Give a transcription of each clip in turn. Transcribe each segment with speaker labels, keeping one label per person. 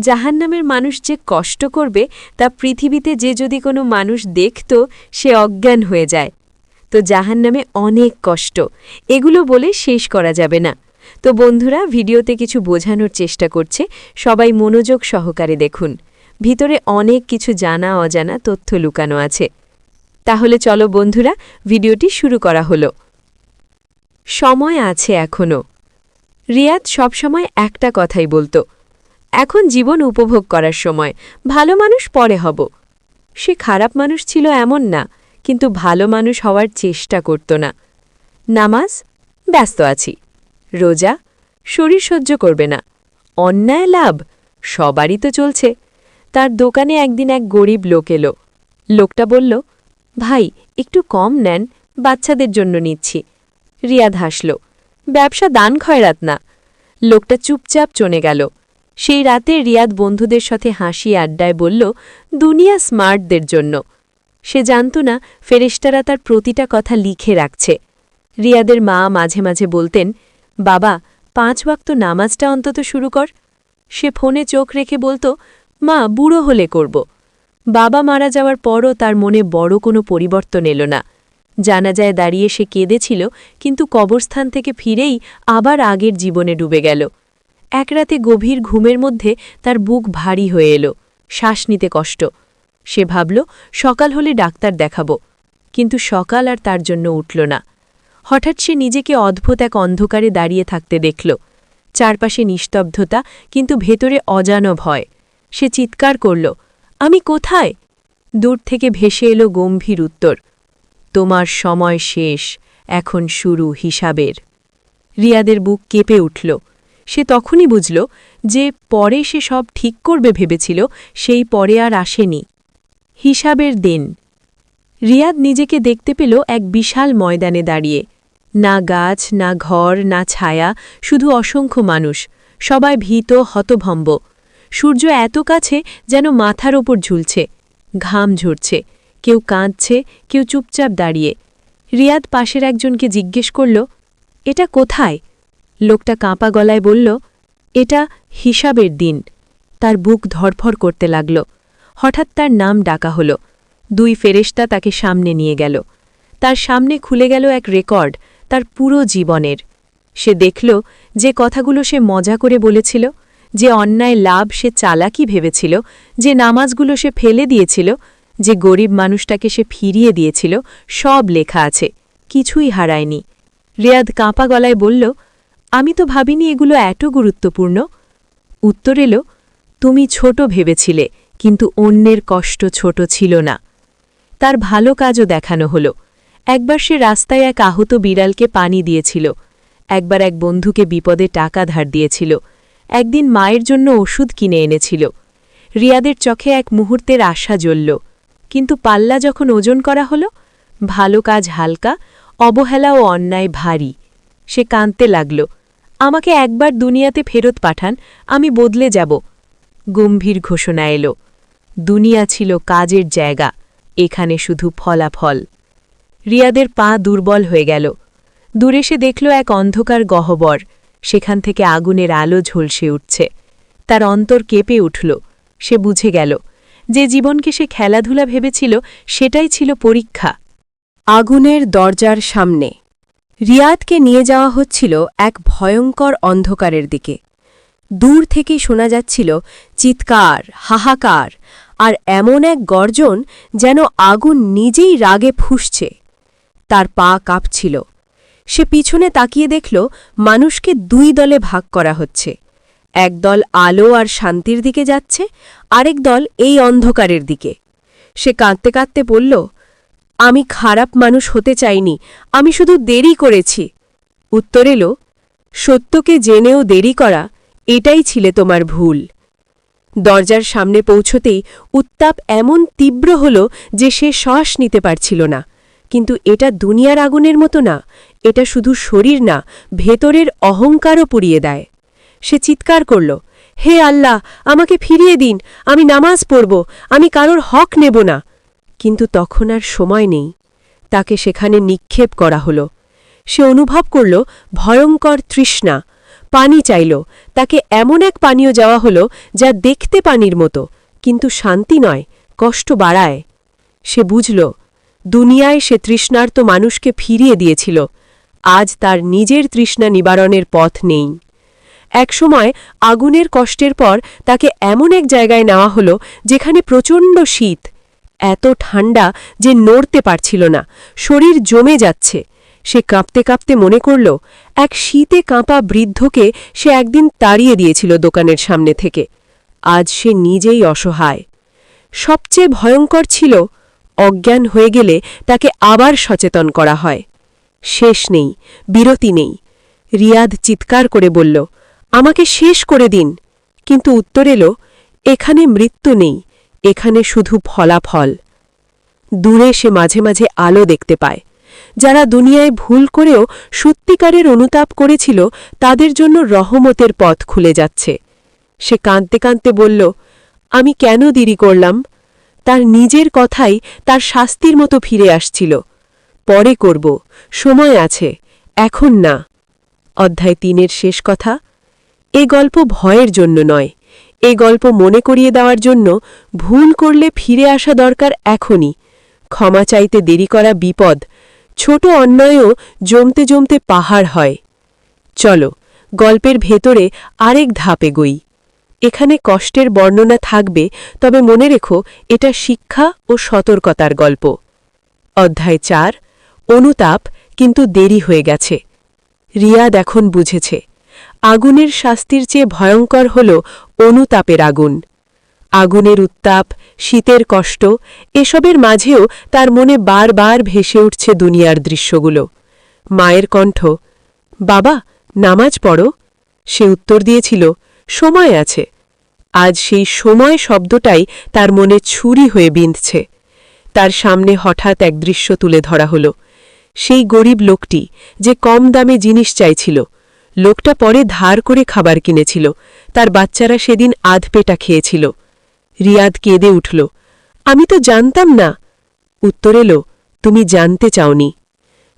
Speaker 1: জাহান্নামের মানুষ যে কষ্ট করবে, তা পৃথিবীতে যে যদি কোনো মানুষ দেখত, সে অজ্ঞান হয়ে যায়। তো জাহান্নামে অনেক কষ্ট। এগুলো বলে শেষ করা যাবে না। তো বন্ধুরা, ভিডিওতে কিছু বোঝানোর চেষ্টা করছে। সবাই মনোযোগ সহকারে দেখুন। ভিতরে অনেক কিছু জানা, অজানা তথ্য লুকানো আছে। তাহলে চলো বন্ধুরা, ভিডিওটি শুরু করা হলো। সময় আছে এখনও রিয়াদ সবসময় একটা কথাই বলতো। এখন জীবন উপভোগ করার সময়। ভালো মানুষ পরে হব। সে খারাপ মানুষ ছিল এমন না, কিন্তু ভালো মানুষ হওয়ার চেষ্টা করত না। নামাজ? ব্যস্ত আছি। রোজা? শরীর সহ্য করবে না। অন্যায় লাভ? সবারই তো চলছে। তার দোকানে একদিন এক গরিব লোক এলো। লোকটা বলল, ভাই, একটু কম নেন, বাচ্চাদের জন্য নিচ্ছি। রিয়াদ হাসল, ব্যবসা দান খয়রাত না। লোকটা চুপচাপ চনে গেল। সেই রাতে রিয়াদ বন্ধুদের সাথে হাসি আড্ডায় বলল, দুনিয়া স্মার্টদের জন্য। সে জানত না ফেরেশতারা তার প্রতিটা কথা লিখে রাখছে। রিয়াদের মা মাঝে মাঝে বলতেন, বাবা, পাঁচ ওয়াক্ত নামাজটা অন্তত শুরু কর। সে ফোনে চোখ রেখে বলতো, মা, বুড়ো হলে করব। বাবা মারা যাওয়ার পরও তার মনে বড় কোনো পরিবর্তন এলো না। জানাজায় দাঁড়িয়ে সে কেঁদেছিল, কিন্তু কবরস্থান থেকে ফিরেই আবার আগের জীবনে ডুবে গেল। এক রাতে গভীর ঘুমের মধ্যে তার বুক ভারী হয়ে এলো। শ্বাস নিতে কষ্ট। সে ভাবল, সকাল হলে ডাক্তার দেখাব। কিন্তু সকাল আর তার জন্য উঠল না। হঠাৎ সে নিজেকে অদ্ভুত এক অন্ধকারে দাঁড়িয়ে থাকতে দেখল। চারপাশে নিস্তব্ধতা, কিন্তু ভেতরে অজানো ভয়। সে চিৎকার করল, আমি কোথায়? দূর থেকে ভেসে এলো গম্ভীর উত্তর, তোমার সময় শেষ, এখন শুরু হিসাবের। রিয়াদের বুক কেঁপে উঠল। সে তখনই বুঝল যে পরে সে সব ঠিক করবে ভেবেছিল, সেই পরে আর আসেনি। হিসাবের দিন। রিয়াদ নিজেকে দেখতে পেল এক বিশাল ময়দানে দাঁড়িয়ে। না গাছ, না ঘর, না ছায়া, শুধু অসংখ্য মানুষ, সবাই ভীত, হতভম্ব। সূর্য এত কাছে যেন মাথার ওপর ঝুলছে, ঘাম ঝরছে, কেউ কাঁদছে, কেউ চুপচাপ দাঁড়িয়ে। রিয়াদ পাশের একজনকে জিজ্ঞেস করল, এটা কোথায়? লোকটা কাঁপা গলায় বলল, এটা হিসাবের দিন। তার বুক ধরফর করতে লাগল। হঠাৎ তার নাম ডাকা হল। দুই ফেরেশতা তাকে সামনে নিয়ে গেল। তার সামনে খুলে গেল এক রেকর্ড, তার পুরো জীবনের। সে দেখল যে কথাগুলো সে মজা করে বলেছিল, যে অন্যায় লাভ সে চালাকি ভেবেছিল, যে নামাজগুলো সে ফেলে দিয়েছিল, যে গরিব মানুষটাকে সে ফিরিয়ে দিয়েছিল, সব লেখা আছে, কিছুই হারায়নি। রেয়াদ কাঁপা গলায় বলল আমি তো ভাবিনি এগুলো এত গুরুত্বপূর্ণ। উত্তর এলো, তুমি ছোট ভেবেছিলে, কিন্তু অন্যের কষ্ট ছোট ছিল না। তার ভালো কাজও দেখানো হল। একবার সে রাস্তায় এক আহত বিড়ালকে পানি দিয়েছিল। একবার এক বন্ধুকে বিপদে টাকা ধার দিয়েছিল। একদিন মায়ের জন্য ওষুধ কিনে এনেছিল। রিয়াদের চোখে এক মুহূর্তের আশা জ্বলল। কিন্তু পাল্লা যখন ওজন করা হল, ভালো কাজ হালকা, অবহেলা ও অন্যায় ভারী। সে কাঁদতে লাগল। আমাকে একবার দুনিয়াতে ফেরত পাঠান, আমি বদলে যাব। গম্ভীর ঘোষণা এলো। দুনিয়া ছিল কাজের জায়গা, এখানে শুধু ফলাফল। রিয়াদের পা দুর্বল হয়ে গেল। দূরে সে দেখল এক অন্ধকার গহ্বর, সেখান থেকে আগুনের আলো ঝলসে উঠছে। তার অন্তর কেঁপে উঠল। সে বুঝে গেল, যে জীবনকে সে খেলাধুলা ভেবেছিল, সেটাই ছিল পরীক্ষা। আগুনের দরজার সামনে রিয়াদকে নিয়ে যাওয়া হচ্ছিল এক ভয়ঙ্কর অন্ধকারের দিকে। দূর থেকে শোনা যাচ্ছিল চিৎকার, হাহাকার, আর এমন এক গর্জন যেন আগুন নিজেই রাগে ফুসছে। তার পা কাঁপছিল। সে পিছনে তাকিয়ে দেখল মানুষকে দুই দলে ভাগ করা হচ্ছে। এক দল আলো আর শান্তির দিকে যাচ্ছে, আরেক দল এই অন্ধকারের দিকে। সে কাঁদতে কাঁদতে বলল আমি খারাপ মানুষ হতে চাইনি, আমি শুধু দেরি করেছি। উত্তর এলো, সত্যকে জেনেও দেরি করা, এটাই ছিলে তোমার ভুল। দরজার সামনে পৌঁছতেই উত্তাপ এমন তীব্র হল যে সে শ্বাস নিতে পারছিল না। কিন্তু এটা দুনিয়ার আগুনের মতো না, এটা শুধু শরীর না, ভেতরের অহংকারও পুড়িয়ে দেয়। সে চিৎকার করল, হে আল্লাহ, আমাকে ফিরিয়ে দিন, আমি নামাজ পড়ব, আমি কারোর হক নেব না। কিন্তু তখন আর সময় নেই। তাকে সেখানে নিক্ষেপ করা হল। সে অনুভব করল, ভয়ঙ্কর তৃষ্ণা।
Speaker 2: পানি চাইল। তাকে এমন এক পানীয় যাওয়া হলো, যা দেখতে পানির মতো, কিন্তু শান্তি নয়, কষ্ট বাড়ায়। সে বুঝল, দুনিয়ায় সে তৃষ্ণার্ত মানুষকে ফিরিয়ে দিয়েছিল। আজ তার নিজের তৃষ্ণা নিবারণের পথ নেই। একসময় আগুনের কষ্টের পর তাকে এমন এক জায়গায় নেওয়া হলো, যেখানে প্রচণ্ড শীত। এত ঠান্ডা যে নড়তে পারছিল না। শরীর জমে যাচ্ছে। সে কাঁপতে কাঁপতে মনে করল, এক শীতে কাঁপা বৃদ্ধকে সে একদিন তাড়িয়ে দিয়েছিল দোকানের সামনে থেকে। আজ সে নিজেই অসহায়। সবচেয়ে ভয়ঙ্কর ছিল, অজ্ঞান হয়ে গেলে তাকে আবার সচেতন করা হয়। শেষ নেই, বিরতি নেই। রিয়াদ চিৎকার করে বলল, আমাকে শেষ করে দিন। কিন্তু উত্তর এলো, এখানে মৃত্যু নেই। এখানে শুধু ফলাফল। দূরে সে মাঝে মাঝে আলো দেখতে পায়। যারা দুনিয়ায় ভুল করেও সত্যিকারের অনুতাপ করেছিল, তাদের জন্য রহমতের পথ খুলে যাচ্ছে। সে কাঁদতে কাঁদতে বলল, আমি কেন দেরি করলাম? তার নিজের কথাই তার শাস্তির মতো ফিরে আসছিল। পরে করব, সময় আছে, এখন না। অধ্যায় তিনের শেষ কথা। এ গল্প ভয়ের জন্য নয় এ গল্প মনে করিয়ে দেওয়ার জন্য ভুল করলে ফিরে আসা দরকার এখনই। ক্ষমা চাইতে দেরি করা বিপদ। ছোট অন্যায়ও জমতে জমতে পাহাড় হয়। চলো, গল্পের ভেতরে আরেক ধাপে গই এখানে কষ্টের বর্ণনা থাকবে, তবে মনে রেখো, এটা শিক্ষা ও সতর্কতার গল্প। অধ্যায় চার, অনুতাপ, কিন্তু দেরি হয়ে গেছে। রিয়াদ এখন বুঝেছে। আগুনের শাস্তির চেয়ে ভয়ঙ্কর হল অনুতাপের আগুন। আগুনের উত্তাপ, শীতের কষ্ট, এসবের মাঝেও তার মনে বারবার ভেসে উঠছে দুনিয়ার দৃশ্যগুলো। মায়ের কণ্ঠ, বাবা, নামাজ পড়ো। সে উত্তর দিয়েছিল, সময় আছে। আজ সেই সময় শব্দটাই তার মনে ছুরি হয়ে বিঁধছে। তার সামনে হঠাৎ এক দৃশ্য তুলে ধরা হল। সেই গরিব লোকটি যে কম দামে জিনিস চাইছিল লোকটা পরে ধার করে খাবার কিনেছিল। তার বাচ্চারা সেদিন আধপেটা খেয়েছিল। রিয়াদ কেঁদে উঠল, আমি তো জানতাম না। উত্তর এলো, তুমি জানতে চাওনি।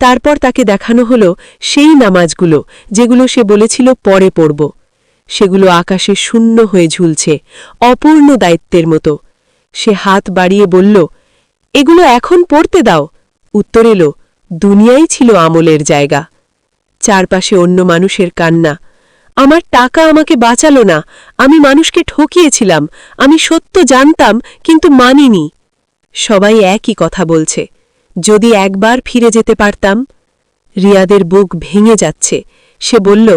Speaker 2: তারপর তাকে দেখানো হল সেই নামাজগুলো যেগুলো সে বলেছিল পরে পড়ব। সেগুলো আকাশে শূন্য হয়ে ঝুলছে, অপূর্ণ দায়িত্বের মতো। সে হাত বাড়িয়ে বলল, এগুলো এখন পড়তে দাও। উত্তর এলো, দুনিয়াই ছিল আমলের জায়গা। চারপাশে অন্য মানুষের কান্না। আমার টাকা আমাকে বাঁচালো না। আমি মানুষকে ঠকিয়েছিলাম। আমি সত্য জানতাম, কিন্তু মানিনি। সবাই একই কথা বলছে। যদি একবার ফিরে যেতে পারতাম? রিয়াদের বুক ভেঙে যাচ্ছে। সে বলল,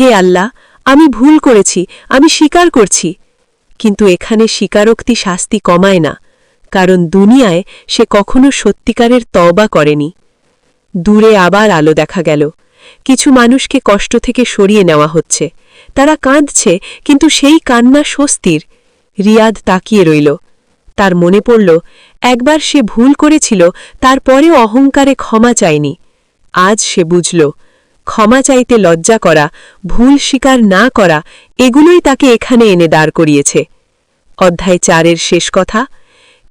Speaker 2: হে আল্লাহ, আমি ভুল করেছি, আমি স্বীকার করছি। কিন্তু এখানে স্বীকারোক্তি শাস্তি কমায় না। কারণ দুনিয়ায় সে কখনো সত্যিকারের তওবা করেনি। দূরে আবার আলো দেখা গেল। কিছু মানুষকে কষ্ট থেকে সরিয়ে নেওয়া হচ্ছে। তারা কাঁদছে, কিন্তু সেই কান্না স্বস্তির। রিয়াদ তাকিয়ে রইল। তার মনে পড়ল, একবার সে ভুল করেছিল, তারপরেও অহংকারে ক্ষমা চায়নি। আজ সে বুঝল, ক্ষমা চাইতে লজ্জা করা, ভুল স্বীকার না করা, এগুলোই তাকে এখানে এনে দাঁড় করিয়েছে। অধ্যায় চারের শেষ কথা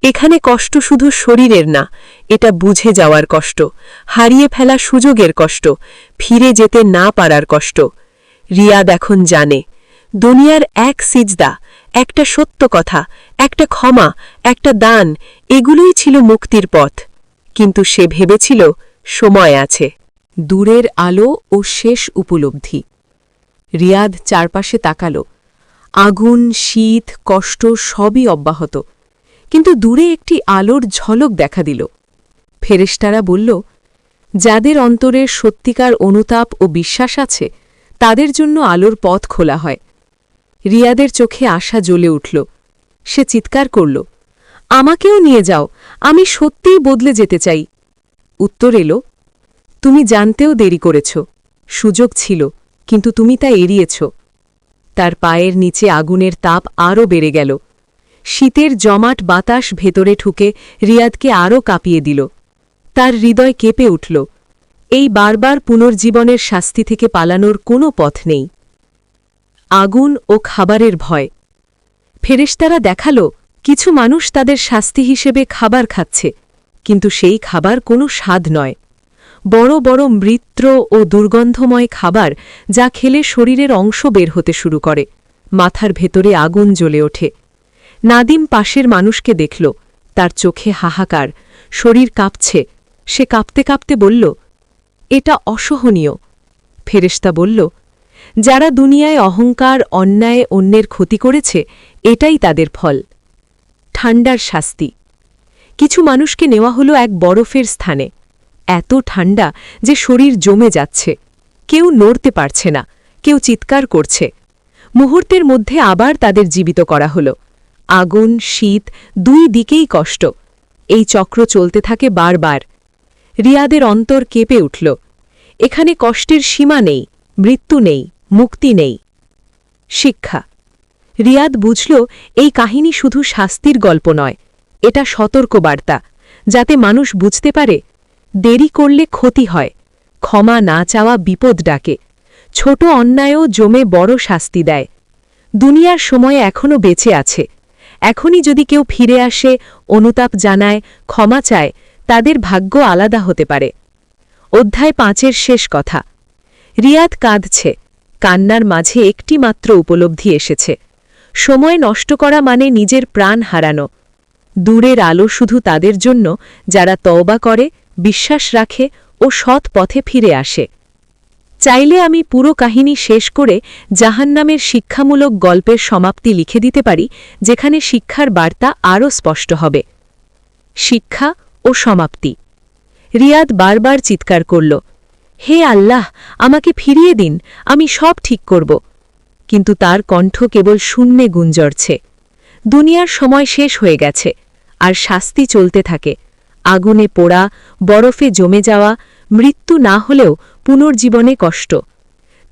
Speaker 2: এখানে কষ্ট শুধু শরীরের না, এটা বুঝে যাওয়ার কষ্ট, হারিয়ে ফেলা সুযোগের কষ্ট, ফিরে যেতে না পারার কষ্ট। রিয়াদ এখন জানে, দুনিয়ার এক সিজদা, একটা সত্য কথা, একটা ক্ষমা, একটা দান, এগুলোই ছিল মুক্তির পথ। কিন্তু সে ভেবেছিল, সময় আছে, দূরের আলো ও শেষ উপলব্ধি। রিয়াদ চারপাশে তাকাল, আগুন, শীত, কষ্ট সবই অব্যাহত। কিন্তু দূরে একটি আলোর ঝলক দেখা দিল। ফেরেশতারা বলল, যাদের অন্তরে সত্যিকার অনুতাপ ও বিশ্বাস আছে, তাদের জন্য আলোর পথ খোলা হয়। রিয়াদের চোখে আশা জ্বলে উঠল। সে চিৎকার করল, আমাকেও নিয়ে যাও, আমি সত্যিই বদলে যেতে চাই। উত্তর এলো, তুমি জানতেও দেরি করেছ, সুযোগ ছিল, কিন্তু তুমি তা এড়িয়েছ। তার পায়ের নিচে আগুনের তাপ আরও বেড়ে গেল। শীতের জমাট বাতাস ভেতরে ঠুকে রিয়াদকে আরও কাঁপিয়ে দিল। তার হৃদয় কেঁপে উঠল। এই বারবার পুনর্জীবনের শাস্তি থেকে পালানোর কোনো পথ নেই। আগুন ও খাবারের ভয়। ফেরেশতারা দেখাল, কিছু মানুষ তাদের শাস্তি হিসেবে খাবার খাচ্ছে, কিন্তু সেই খাবার কোনো স্বাদ নয়। বড় বড় মৃত্র ও দুর্গন্ধময় খাবার যা খেলে শরীরের অংশ বের হতে শুরু করে, মাথার ভেতরে আগুন জ্বলে ওঠে। নাদিম পাশের মানুষকে দেখল। তার চোখে হাহাকার, শরীর কাঁপছে। সে কাঁপতে কাঁপতে বলল, এটা অসহনীয়। ফেরেশতা বলল, যারা দুনিয়ায় অহংকার, অন্যায়, অন্যের ক্ষতি করেছে, এটাই তাদের ফল। ঠান্ডার শাস্তি। কিছু মানুষকে নেওয়া হলো এক বরফের স্থানে। এত ঠান্ডা যে শরীর জমে যাচ্ছে। কেউ নড়তে পারছে না, কেউ চিৎকার করছে। মুহূর্তের মধ্যে আবার তাদের জীবিত করা হলো। আগুন, শীত দুই দিকেই কষ্ট। এই চক্র চলতে থাকে বারবার। রিয়াদের অন্তর কেঁপে উঠল। এখানে কষ্টের সীমা নেই, মৃত্যু নেই, মুক্তি নেই। শিক্ষা। রিয়াদ বুঝল, এই কাহিনী শুধু শাস্তির গল্প নয়, এটা সতর্ক বার্তা যাতে মানুষ বুঝতে পারে, দেরি করলে ক্ষতি হয়, ক্ষমা না চাওয়া বিপদ ডাকে, ছোট অন্যায়ও জমে বড় শাস্তি দেয়। দুনিয়ার সময় এখনও বেঁচে আছে। এখনই যদি কেউ ফিরে আসে, অনুতাপ জানায়, ক্ষমা চায়, তাদের ভাগ্য আলাদা হতে পারে। অধ্যায় পাঁচের শেষ কথা। রিয়াদ কাঁদছে। কান্নার মাঝে একটি মাত্র উপলব্ধি এসেছে। সময় নষ্ট করা মানে নিজের প্রাণ হারানো। দূরের আলো শুধু তাদের জন্য, যারা তওবা করে, বিশ্বাস রাখে ও সৎ পথে ফিরে আসে। চাইলে আমি পুরো কাহিনী শেষ করে জাহান্নামের শিক্ষামূলক গল্পের সমাপ্তি লিখে দিতে পারি, যেখানে শিক্ষার বার্তা আরও স্পষ্ট হবে। শিক্ষা ও সমাপ্তি। রিয়াদ বারবার চিৎকার করল, হে আল্লাহ, আমাকে ফিরিয়ে দিন, আমি সব ঠিক করব। কিন্তু তার কণ্ঠ কেবল শূন্যে গুঞ্জরছে। দুনিয়ার সময় শেষ হয়ে গেছে, আর শাস্তি চলতে থাকে। আগুনে পোড়া, বরফে জমে যাওয়া মৃত্যু না হলেও পুনর্জীবনে কষ্ট।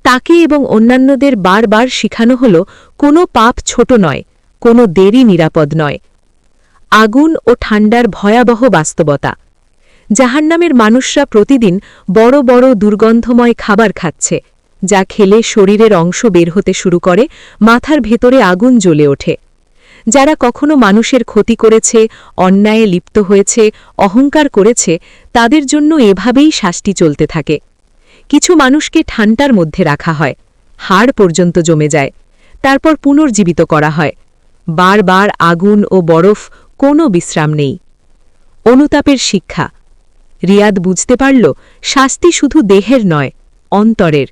Speaker 2: তাকে এবং অন্যান্যদের বারবার শিখানো হল, কোনো পাপ ছোট নয়, কোনো দেরি নিরাপদ নয়। আগুন ও ঠান্ডার ভয়াবহ বাস্তবতা। জাহান্নামের মানুষরা প্রতিদিন বড় বড় দুর্গন্ধময় খাবার খাচ্ছে, যা খেলে শরীরের অংশ বের হতে শুরু করে, মাথার ভেতরে আগুন জ্বলে ওঠে। যারা কখনো মানুষের ক্ষতি করেছে, অন্যায়ে লিপ্ত হয়েছে, অহংকার করেছে, তাদের জন্য এভাবেই শাস্তি চলতে থাকে। কিছু মানুষকে ঠান্ডার মধ্যে রাখা হয়, হাড় পর্যন্ত জমে যায়, তারপর পুনর্জীবিত করা হয়। বারবার আগুন ও বরফ কোনো বিশ্রাম নেই। অনুতাপের শিক্ষা, রিয়াদ বুঝতে পারল, শাস্তি শুধু দেহের নয়, অন্তরের।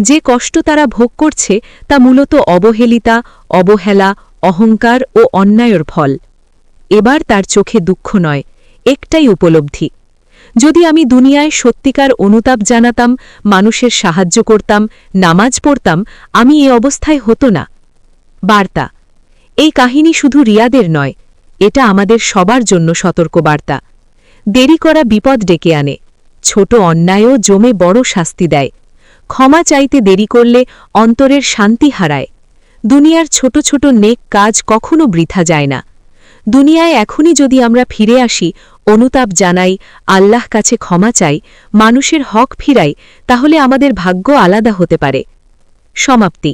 Speaker 2: যে কষ্ট তারা ভোগ করছে, তা মূলত অবহেলিতা, অবহেলা অহংকার ও অন্যায়ের ফল। এবার তার চোখে দুঃখ নয়, একটাই উপলব্ধি। যদি আমি দুনিয়ায় সত্যিকার অনুতাপ জানাতাম, মানুষের সাহায্য করতাম, নামাজ পড়তাম, আমি এ অবস্থায় হতো না। বার্তা, এই কাহিনী শুধু রিয়াদের নয়, এটা আমাদের সবার জন্য সতর্ক বার্তা দেরি করা বিপদ ডেকে আনে, ছোট অন্যায়ও জমে বড় শাস্তি দেয়। ক্ষমা চাইতে দেরি করলে অন্তরের শান্তি হারায়। দুনিয়ার ছোট ছোট নেক কাজ কখনো বৃথা যায় না। দুনিয়ায় এখনই যদি আমরা ফিরে আসি, অনুতাপ জানাই, আল্লাহ কাছে ক্ষমা চাই, মানুষের হক ফিরাই, তাহলে আমাদের ভাগ্য আলাদা হতে পারে। সমাপ্তি।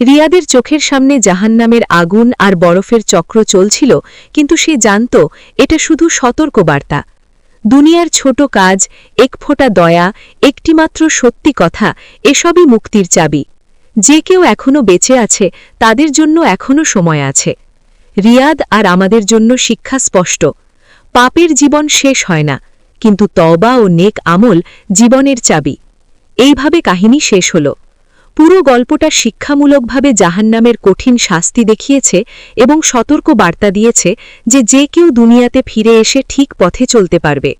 Speaker 2: রিয়াদের চোখের সামনে জাহান্নামের আগুন আর বরফের চক্র চলছিল, কিন্তু সে জানত, এটা শুধু সতর্ক বার্তা দুনিয়ার ছোট কাজ, এক ফোঁটা দয়া, একটিমাত্র সত্যি কথা, এসবই মুক্তির চাবি। যে কেউ এখনও বেঁচে আছে, তাদের জন্য এখনও সময় আছে। রিয়াদ আর আমাদের জন্য শিক্ষা স্পষ্ট। পাপের জীবন শেষ হয় না, কিন্তু তওবা ও নেক আমল জীবনের চাবি। এইভাবে কাহিনী শেষ হল। পুরো গল্পটা শিক্ষামূলকভাবে জাহান্নামের কঠিন শাস্তি দেখিয়েছে এবং সতর্ক বার্তা দিয়েছে যে যে কেউ দুনিয়াতে ফিরে এসে ঠিক পথে চলতে পারবে।